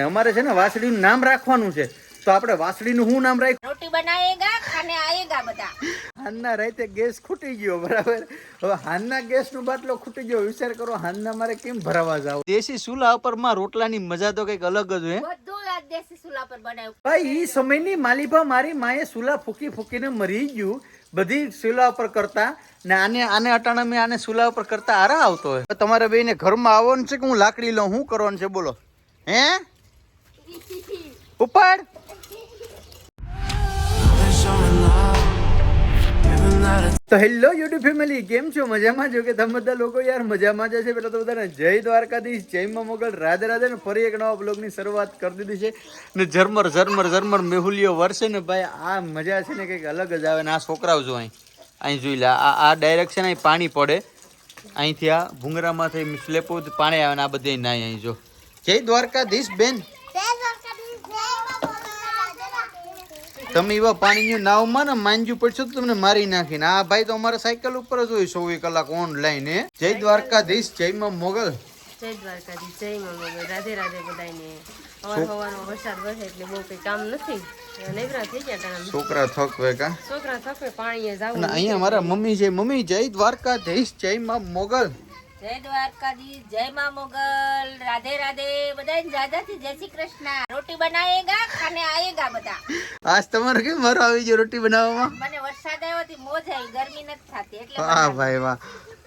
અમારે છે ને વાસળીનું નામ રાખવાનું છે. તો આપણે વાસળીનું શું નામ રાખ રોટી બનાવેગા ખાને આયેગા બધા. હાનના રાતે ગેસ ખૂટી ગયો બરાબર? હવે હાનના ગેસનો બાટલો ખૂટી ગયો વિચાર કરો હાનના મારે કેમ ભરાવા જાવ? દેશી ચૂલા ઉપરમાં રોટલાની મજા તો કંઈક અલગ જ હોય ભાઈ ઈ સમયની માલિભા મારી માએ સુલા ફૂકી ફૂકીને મરી ગયું. બધી સુલા ઉપર કરતા ને આને આને અટાણા મેં આને સુલા ઉપર કરતા આરા આવતો હોય. તમારે બેને ઘરમાં આવવાનું છે કે હું લાકડી લઉં? શું કરવાનું છે? બોલો. હે? ઉપાડ તો હેલો યુટ્યુબ ફેમિલી કેમ છો? મજામાં છો કે તમે બધા લોકો યાર? મજામાં જ છે પેલા તો બધાને જય દ્વારકાધીશ, જય મોગલ, રાધે રાધે ને ફરી એક નવા બ્લોગની શરૂઆત કરી દીધી છે. ને ઝરમર ઝરમર ઝરમર મેહુલિયો વરસે ને ભાઈ, આ મજા છે ને કંઈક અલગ જ આવે ને આ છોકરાઓ જો અહીં અહીં જોઈ લે, આ આ ડાયરેક્શન અહીં પાણી પડે. અહીંથી આ ભૂંગરામાંથી સ્લેપો પાણી આવે ને આ બધે નાય અહીં જો. જય દ્વારકાધીશ બેન. તમે એવા પાણીની નાવમાં ને માંજ્યું પડશો તો તમને મારી નાખીને. આ ભાઈ તો અમારા સાયકલ ઉપર જ હોય ચોવીસ કલાક ઓનલાઈન હે જય દ્વારકાધીશ જય માં મોગલ. જય દ્વારકાધીશ જય મા મોગલ. રાધે રાધે બધાને અવાર હવાનો વરસાદ વરસે એટલે બહુ કઈ કામ નથી. નવરા થઈ ગયા ટાણા છોકરા થકવે કા? છોકરા થકવે પાણી અહીંયા મારા મમ્મી છે મમ્મી જય દ્વારકાધીશ જય માં મોગલ. જય દ્વારકાધીશ જય માં મોગલ રાધે રાધે બધાને જાદાથી જય શ્રી કૃષ્ણ. રોટી બનાવેગા ખાને આયેગા બધા. આજ તમારો કેમ મારો આવી ગયો રોટી બનાવવામાં? મને વરસાદ આવ્યો હતી મોજ આવી ગરમી નથી થતી એટલે હા ભાઈ વાહ.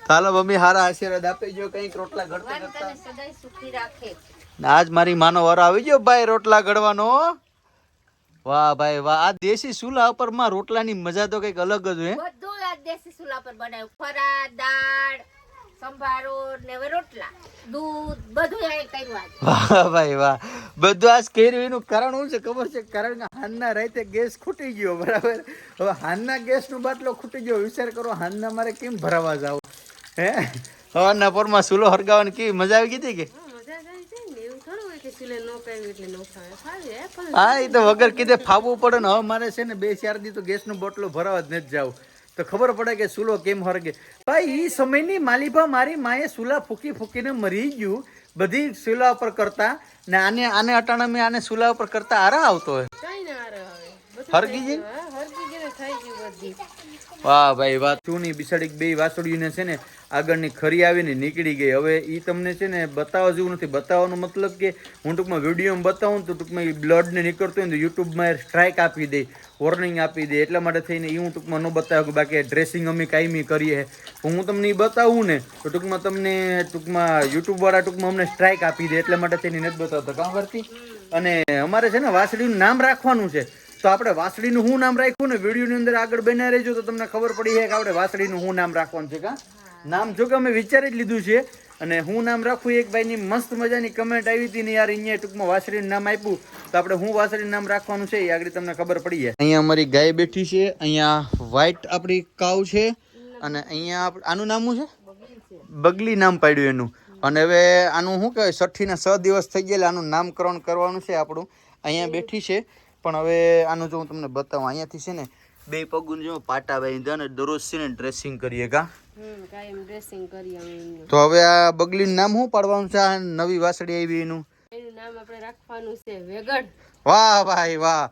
ચાલો મમ્મી હારા આશીર્વાદ આપી જો કંઈક રોટલા ઘડતા કરતા સદાય સુખી રાખે. આજ મારી માનો વારો આવી ગયો ભાઈ રોટલા ઘડવાનો. વાહ ભાઈ વાહ. આ દેશી સુલા ઉપરમાં રોટલાની મજા તો કંઈક અલગ જ હોય બધું આ દેશી સુલા પર બનાવ્યું. ફરા દાળ સંભારો ને રોટલા. દૂધ બધું આ કર્યું વાહ ભાઈ વાહ. બધું આ કેરીનું કારણ શું છે? ખબર છે? કારણ કે હાનના રાતે ગેસ ખૂટી ગયો બરાબર? હવે હાનના ગેસનો બાટલો ખૂટી ગયો. વિચાર કરો હાનના મારે કેમ ભરાવા જાવ? હે? હવાના પોરમાં સુલો હરગાવાની કેવી મજા આવી ગઈ હતી કે? મજા જ આવી જાય ને. એવું થોડું હોય કે સિલે નો પાવ્યું એટલે નો ખાવે ખાવે હે પણ હા એ તો વગર કીધે ફાવવું પડે ને. હવે મારે છે ને બે ચાર દી તો ગેસનો બોટલો ભરાવા જ નથી જાવ. તો ખબર પડે કે સુલો કેમ હરગે? ભાઈ એ સમયની માલિભા મારી માએ સુલા ફૂકી ફૂકીને મરી ગયું. બધી સુલા ઉપર કરતા ને આને આને અટાણા મેં આને સુલા ઉપર કરતા આરા આવતો હોય. હરગી ગઈ? હરગી ગઈ થઈ ગયું બધી. વાહ ભાઈ, વાહ. ચૂની બિસાડી બે વાસળીને છે ને આગળની ખરી આવીને નીકળી ગઈ. હવે એ તમને છે ને બતાવવા જેવું નથી. બતાવવાનો મતલબ કે હું ટૂંકમાં વિડીયોમાં બતાવું તો ટૂંકમાં એ બ્લડને નીકળતું હોય ને તો યુટ્યુબમાં સ્ટ્રાઇક આપી દે વોર્નિંગ આપી દે. એટલા માટે થઈને એ હું ટૂંકમાં ન બતાવું બાકી ડ્રેસિંગ અમે કાયમી કરીએ. હું તમને એ બતાવું ને તો ટૂંકમાં તમને ટૂંકમાં યુટ્યુબવાળા ટૂંકમાં અમને સ્ટ્રાઇક આપી દે. એટલા માટે થઈને નથી બતાવતા. કામ કરતી અને અમારે છે ને વાસળીનું નામ રાખવાનું છે. તો આપણે વાસળીનું શું નામ રાખ્યું ને? વિડીયોની અંદર આગળ બન્યા રહેજો તો તમને ખબર પડી છે કે આપણે વાસળીનું શું નામ રાખવાનું છે કા? નામ જો કે અમે વિચારી જ લીધું છે અને હું નામ રાખું એક ભાઈની મસ્ત મજાની કમેન્ટ આવી હતી ને યાર અહીંયા ટૂંકમાં વાસળીનું નામ આપ્યું. તો આપણે હું વાસળીનું નામ રાખવાનું છે એ આગળ તમને ખબર પડી જાય અહીંયા અમારી ગાય બેઠી છે અહીંયા વ્હાઈટ આપણી કાવ છે અને અહીંયા આનું નામ શું છે. બગલી નામ પાડ્યું એનું. અને હવે આનું શું કહેવાય? છઠ્ઠીના છ દિવસ થઈ ગયેલા આનું નામકરણ કરવાનું છે આપણું. અહીંયા બેઠી છે. પણ હવે આનું જો હું તમને બતાવું અહીંયાથી છે ને બે પગું જો પાટા બાંધ્યા અને દરરોજ છે ને ડ્રેસિંગ કરીએ કા? તો હવે આ બગલીનું નામ શું પાડવાનું છે? આ નવી વાસળી આવી એનું? એનું નામ આપણે રાખવાનું છે વેગડ વાહ ભાઈ વાહ.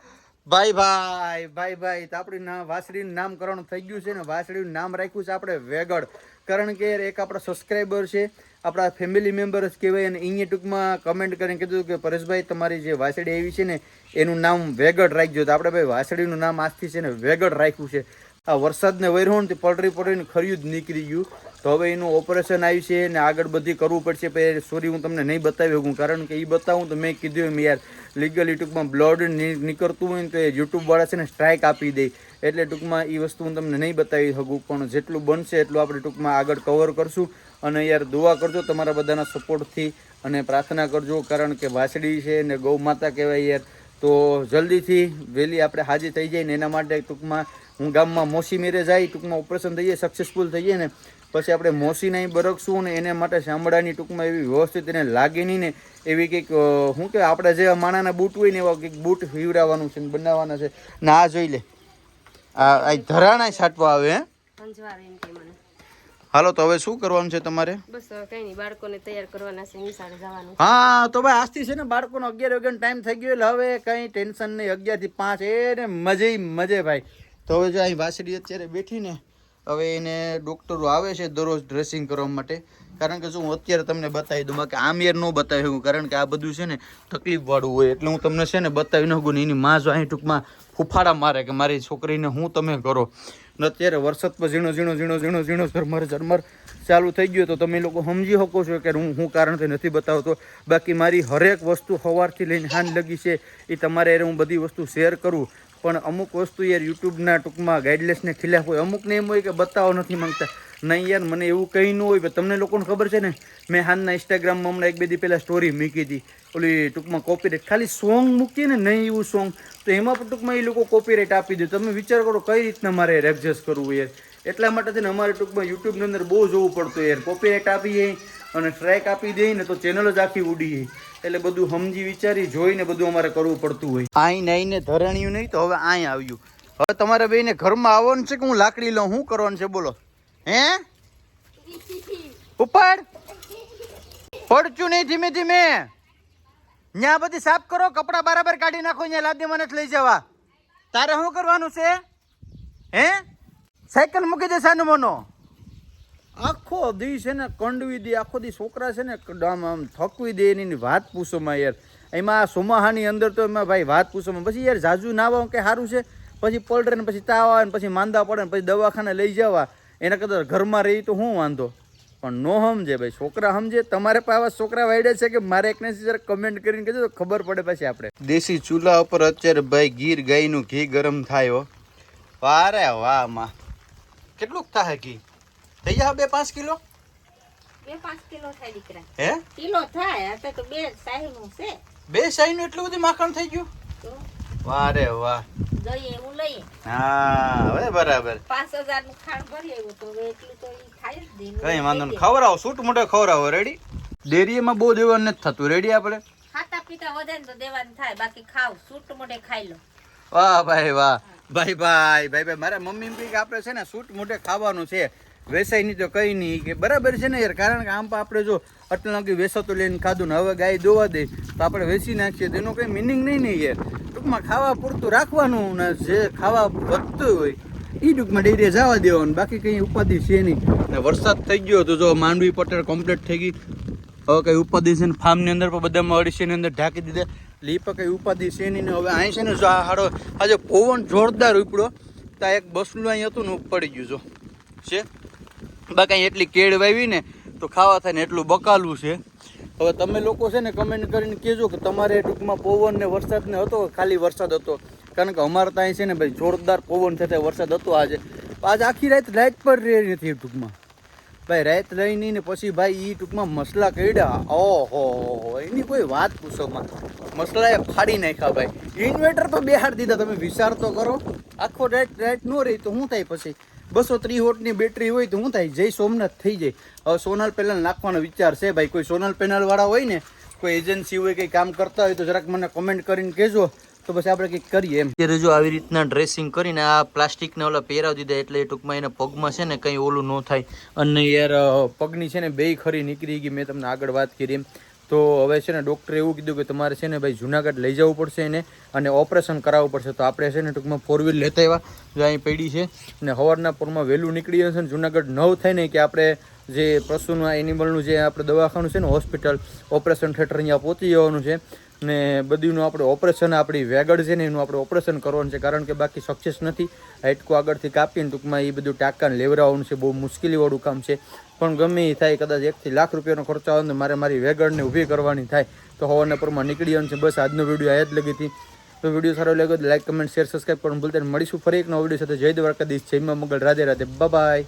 ભાઈ ભાઈ ભાઈ ભાઈ તો આપણી ના વાસળીનું નામકરણ થઈ ગયું છે ને વાસળીનું નામ રાખ્યું છે આપણે વેગડ કારણ કે એક આપણા સબસ્ક્રાઈબર છે, આપણા ફેમિલી મેમ્બર જ કહેવાય અને અહીંયા ટૂંકમાં કમેન્ટ કરીને કીધું કે પરેશભાઈ, તમારી જે વાસળી આવી છે ને, એનું નામ વેગડ રાખજો તો આપણે ભાઈ વાસળીનું નામ આજથી છે ને વેગડ રાખ્યું છે. આ વરસાદને વૈરો ને તે પલટરી પડીને ખર્યું જ નીકળી ગયું. તો હવે એનું ઓપરેશન આવ્યું છે ને આગળ બધી કરવું પડશે, પણ સોરી હું તમને નહીં બતાવી શકું. કારણ કે એ બતાવું તો મેં કીધું એમ યાર લીગલી ટૂંકમાં બ્લડ નીકળતું હોય ને તો એ યુટ્યુબવાળા છે ને સ્ટ્રાઇક આપી દે. એટલે ટૂંકમાં એ વસ્તુ હું તમને નહીં બતાવી શકું, પણ જેટલું બનશે એટલું આપણે ટૂંકમાં આગળ કવર કરશું. અને યાર દુઆ કરજો તમારા બધાના સપોર્ટથી અને પ્રાર્થના કરજો, કારણ કે વાસળી છે ને ગૌ માતા કહેવાય યાર. તો જલ્દીથી વહેલી આપણે હાજી થઈ જાય ને એના માટે ટૂંકમાં હું ગામમાં મોસી મેરે જાય, ટૂંકમાં ઓપરેશન થઈ જાય સક્સેસફુલ થઈ જાય ને પછી આપણે મોસીને અહીં બરકશું ને એને માટે શામળાની ટૂંકમાં એવી વ્યવસ્થિત એને લાગે નહીં ને એવી કંઈક શું કે આપણે જે માણાના બૂટ હોય ને એવા કંઈક બૂટ વીવડાવવાનું છે બનાવવાના છે. ને આ જોઈ લે. આ ધરાણા છાંટવા આવે હાલો તો હવે શું કરવાનું છે તમારે? બસ કઈ નહીં બાળકોને તૈયાર કરવાના છે નિશાળે જવાનું. હા તો ભાઈ આજથી છે ને બાળકોનો અગિયાર વાગ્યાનો ટાઈમ થઈ ગયો એટલે હવે કંઈ ટેન્શન નહીં અગિયારથી પાંચ એ ને મજે મજે ભાઈ. તો હવે જો અહીં વાસડી અત્યારે બેઠીને હવે એને ડૉક્ટરો આવે છે દરરોજ ડ્રેસિંગ કરવા માટે. કારણ કે શું અત્યારે તમને બતાવી દઉં, બાકી આમ યાર ન બતાવી શકું, કારણ કે આ બધું છે ને તકલીફવાળું હોય. એટલે હું તમને છે ને બતાવી ન ને એની માં જો અહીં ટૂંકમાં ફૂફાડા મારે કે મારી છોકરીને હું તમે કરો. ને અત્યારે પર ઝીણો ઝીણો ઝીણો ઝીણો ઝીણો ઝરમર ઝરમર ચાલુ થઈ ગયો તો તમે લોકો સમજી શકો છો કે હું હું કારણથી નથી બતાવતો. બાકી મારી હરેક વસ્તુ સવારથી લઈને હાન લગી છે. એ તમારે હું બધી વસ્તુ શેર કરું. પણ અમુક વસ્તુ યાર યુટ્યુબના ટૂંકમાં ગાઈડલાઇન્સને ખિલાફ હોય. અમુકને એમ હોય કે બતાવો નથી માંગતા. નહીં યાર, મને એવું કંઈ ન હોય તમને લોકોને ખબર છે ને, મેં હાલના ઇન્સ્ટાગ્રામમાં હમણાં એક બે દી પહેલાં સ્ટોરી મૂકી હતી. ઓલી ટૂંકમાં કોપીરાઇટ ખાલી સોંગ મૂકીએ ને નહીં એવું સોંગ તો એમાં પણ ટૂંકમાં એ લોકો કોપીરાઇટ આપી દે. તમે વિચાર કરો કઈ રીતના મારે એડજસ્ટ કરવું યાર. એટલા માટે થઈને અમારે ટૂંકમાં યુટ્યુબની અંદર બહુ જોવું પડતું યાર. કોપીરાઇટ આપીએ અને સ્ટ્રાઇક આપી દે ને તો ચેનલ જ આખી ઉડી એટલે બધું સમજી વિચારી જોઈને બધું અમારે કરવું પડતું હોય. અહીં નહીં ને ધરાણ્યું નહીં તો હવે અહીં આવ્યું. હવે તમારે બેને ઘરમાં આવવાનું છે કે હું લાકડી લઉં? શું કરવાનું છે? બોલો. હે? ઉપર પડચું નહીં ધીમે ધીમે. ત્યાં બધી સાફ કરો, કપડાં બરાબર કાઢી નાખો ત્યાં લાદી મને લઈ જવા. તારે શું કરવાનું છે? હે? સાયકલ મૂકી દે સાનું મનો આખો દી છે ને કંડવી દે, આખો દી છોકરા છે ને આમ આમ થકવી દે એની વાત પૂછોમાં યાર. એમાં આ સોમાહાની અંદર તો એમાં ભાઈ વાત પૂછોમાં પછી યાર ઝાઝુ ના આવો કે સારું છે. પછી પલટે ને પછી તાવ આવે ને પછી માંદા પડે ને પછી દવાખાને લઈ જવા. એના કરતાં ઘરમાં રહી તો શું વાંધો. પણ નો સમજે ભાઈ, છોકરા સમજે. તમારે પાસે આવા છોકરા વાયડે છે કે મારે એકને જરા કમેન્ટ કરીને કહેજો તો ખબર પડે પછી આપણે. દેશી ચૂલા ઉપર અત્યારે ભાઈ ગીર ગાયનું ઘી ગરમ થાય હો. વારે વાહમાં કેટલુંક થાય ઘી? થઈ જાય બે પાંચ કિલો? બે પાંચ કિલો થાય દીકરા. હે? કિલો થાય અત્યારે તો બે સાહીનું છે. બે સાહીનું એટલું બધું માખણ થઈ ગયું? વાહ વારે વાહ. જઈએ એવું લઈએ હા હવે બરાબર. પાંચ હજારનું ખાણ ભરી આવ્યું તો એટલું તો થાય જ કઈ વાંધો નહીં. ખવડાવો સૂટ મોટે ખવડાવો રેડી ડેરીમાં બહુ દેવાનું નથી થતું. રેડી આપણે? ખાતા પીતા વધે ને તો દેવાનું થાય. બાકી ખાવ સૂટ મોઢે ખાઈ લો. વાહ ભાઈ વાહ. ભાઈ ભાઈ ભાઈ ભાઈ મારા મમ્મી એમ કે આપણે છે ને સૂટ મોઢે ખાવાનું છે. વેસાય નહીં તો કઈ નહીં કે બરાબર છે ને યાર. કારણ કે આમ પણ આપણે જો લાગી વેસાતું લઈને ખાધું ને હવે ગાય દોવા દે, તો આપણે વેચી નાખીએ તો એનો કંઈ મિનિંગ નહીં નહીં યાર. ટૂંકમાં ખાવા પૂરતું રાખવાનું ને જે ખાવા વધતું હોય એ ટૂંકમાં ડેરીએ જવા દેવાનું. બાકી કંઈ ઉપાધિ છે નહીં. ને વરસાદ થઈ ગયો તો જો માંડવી પટેલ કમ્પ્લીટ થઈ ગઈ. હવે કંઈ ઉપાધિ છે ને ફાર્મની અંદર પણ બધામાં અડીસીની અંદર ઢાંકી દીધા. લીપ કંઈ ઉપાધિ છે નહીં હવે અહીં છે ને જો આ હાડો આજે પવન જોરદાર ઉપડ્યો, તો એક બસનું અહીં હતું ને પડી ગયું જો. છે? બાકી એટલી કેળ વાવી ને તો ખાવા થાય ને એટલું બકાલું છે. હવે તમે લોકો છે ને કમેન્ટ કરીને કહેજો કે તમારે ટૂંકમાં પવન ને વરસાદ ને હતો ખાલી વરસાદ હતો? કારણ કે અમારે ત્યાં છે ને ભાઈ જોરદાર પવન સાથે વરસાદ હતો આજે. આજે આખી રાત લાઇટ પર રહી નથી ટૂંકમાં. ભાઈ રાત નહીં ને પછી ભાઈ એ ટૂંકમાં મસલા કર્યા. ઓહો, એની કોઈ વાત પૂછોમાં મસલા એ ફાડી નાખ્યા ભાઈ. ઇન્વર્ટર તો બેહાડ દીધા. તમે વિચાર તો કરો. આખો રાત રાત ન રહી તો શું થાય પછી? બસો ત્રીહોટની બેટરી હોય તો શું થાય? જય સોમનાથ થઈ જાય. હવે સોનલ પેનલ નાખવાનો વિચાર છે ભાઈ. કોઈ સોનલ પેનલવાળા હોય ને, કોઈ એજન્સી હોય, કંઈ કામ કરતા હોય તો જરાક મને કમેન્ટ કરીને કહેજો. તો પછી આપણે કંઈક કરીએ એમ. અત્યારે જો આવી રીતના ડ્રેસિંગ કરીને આ પ્લાસ્ટિકને ઓલા પહેરાવી દીધા એટલે ટૂંકમાં એના પગમાં છે ને કંઈ ઓલું ન થાય. અને યાર પગની છે ને બેય ખરી નીકળી ગઈ. મેં તમને આગળ વાત કરી એમ. તો હવે છે ને ડૉક્ટરે એવું કીધું કે તમારે છે ને ભાઈ જુનાગઢ લઈ જવું પડશે એને અને ઓપરેશન કરાવવું પડશે. તો આપણે છે ને ટૂંકમાં ફોર વ્હીલ લેતા એવા જો અહીં પડી છે. અને સવારના પોરમાં વહેલું નીકળી જશે ને જુનાગઢ નવ થાય ને કે આપણે જે પશુના એનિમલનું જે આપણે દવાખાનું છે ને હોસ્પિટલ ઓપરેશન થિયેટર અહીંયા પહોંચી જવાનું છે. ને બધીનું આપણે ઓપરેશન આપણી વેગડ છે ને એનું આપણે ઓપરેશન કરવાનું છે, કારણ કે બાકી સક્સેસ નથી. હાઈટકો આગળથી કાપીને ટૂંકમાં એ બધું ટાંકાને લેવડાવવાનું છે, બહુ મુશ્કેલીવાળું કામ છે. પણ ગમે એ થાય, કદાચ એકથી લાખ રૂપિયાનો ખર્ચો આવે ને મારે મારી વેગડને ઊભી કરવાની થાય, તો હવાના પરમાં નીકળી જવાનું છે. બસ આજનો વીડિયો આ જ લગી હતી. તો વીડિયો સારો લાગ્યો તો લાઈક કમેન્ટ શેર સબસ્ક્રાઈબ કરવાનું ભૂલતા મળીશું ફરી એક નવો વીડિયો સાથે. જય દ્વારકાધીશ. જયમાં મંગળ રાધે રાધે. બાય